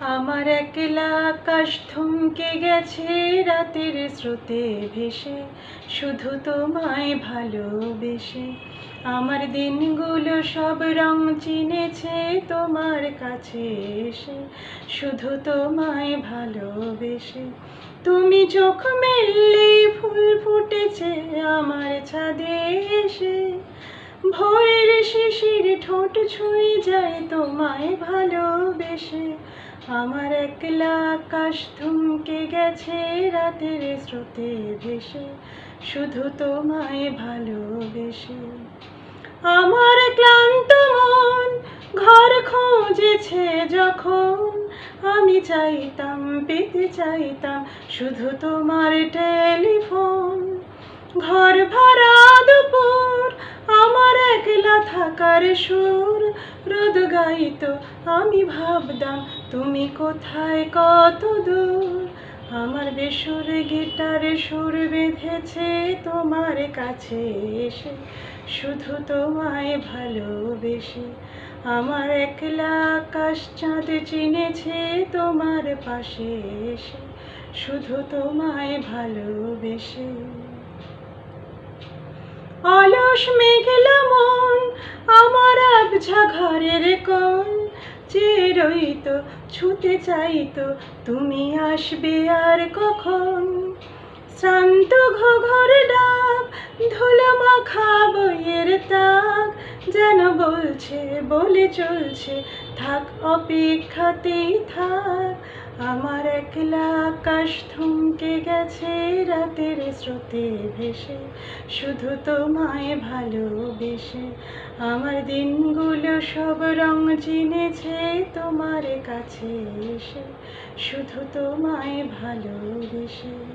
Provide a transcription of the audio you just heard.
আমার একলা আকাশ থমকে গেছে রাতের স্রোতে ভেসে, শুধু তোমায় ভালোবেসে। আমার দিনগুলো সব রং চিনেছে তোমার কাছে এসে, শুধু তোমায় ভালোবেসে। তুমি চোখ মেললে ফুল ফুটেছে আমার ছাদে এসে, ভোরের শিশির ঠোঁট ছুঁয়ে যায় তোমায় ভালোবেসে। আমার একলা আকাশ থমকে গেছে রাতের স্রোতে ভেসে, শুধু তোমায় ভালোবেসে। আমার ক্লান্ত মন ঘর খুঁজেছে যখন, আমি চাইতাম, পেতে চাইতাম শুধু তোমার টেলিফোন। ঘর আমার একলা থাকার সুর রোদ গাইতো। আমি ভাবতাম, তুমি কোথায়? কত দূর? আমার বেসুর গিটারে সুর বেঁধেছে তোমার কাছে এসে, শুধু তোমায় ভালোবেসে। আমার একলা আকাশ চাঁদ চিনেছে তোমার পাশে এসে, শুধু তোমায় ভালোবেসে। অলস মেঘলা মন, আমার আবঝা ঘরের কোন। যে রইত, ছুতে চাইতো, তুমি আসবে আর কখন? শ্রান্ত ঘর যেন বলছে, বলে চলছে, থাক, অপেক্ষাতেই থাক। আমার একলা আকাশ থমকে গেছে রাতের স্রোতে ভেসে, শুধু তোমায় ভালোবেসে। আমার দিনগুলো সব রং চিনেছে তোমার কাছে এসে, শুধু তোমায় ভালোবেসে।